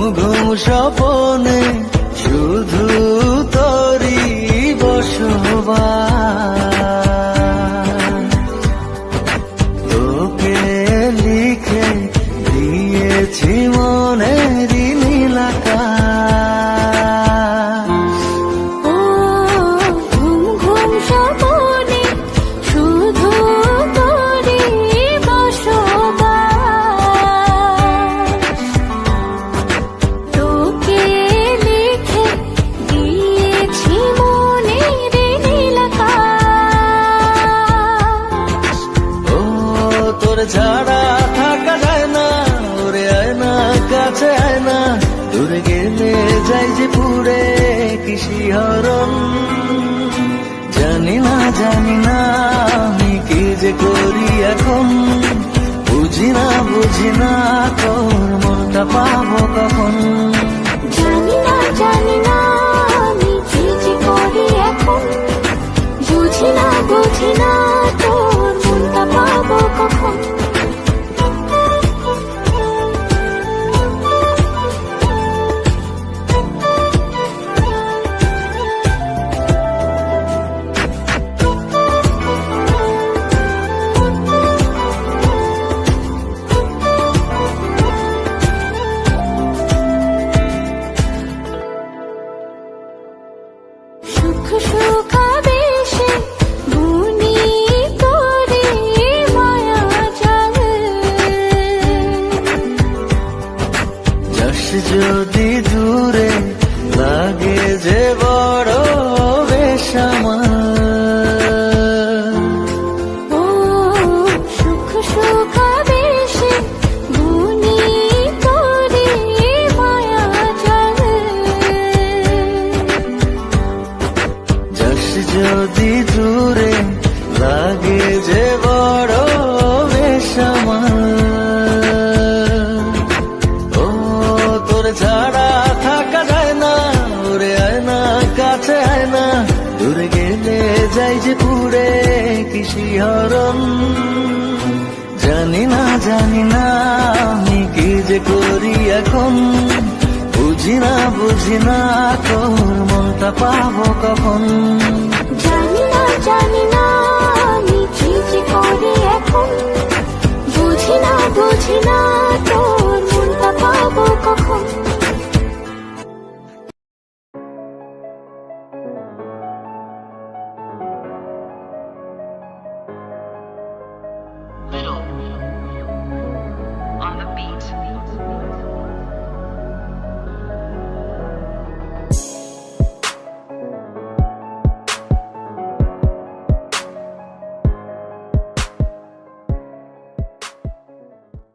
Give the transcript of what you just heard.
ঘুম ঘুম ছাড়া থাকা যায় না, ওরে আয় না, কাছে আয় না। দূরে গেলে যাই যে পুরে কৃষি হরণ। জানি না জানি না আমি কি যে করি এখন। বুঝি না বুঝি না তোর যদি দূরে লাগে যে যদি দূরে লাগে যে বড় বেশ আমার। ও, তোর ছাড়া থাকা যায় না, ওরে আয় না কাছে আয় না দূরে গেলে যাই যে পুরে কৃষি হরণ। জানি না জানি না, আমি কি যে করি এখন। বুঝি না বুঝি না, তোর মনটা পাবো কখন।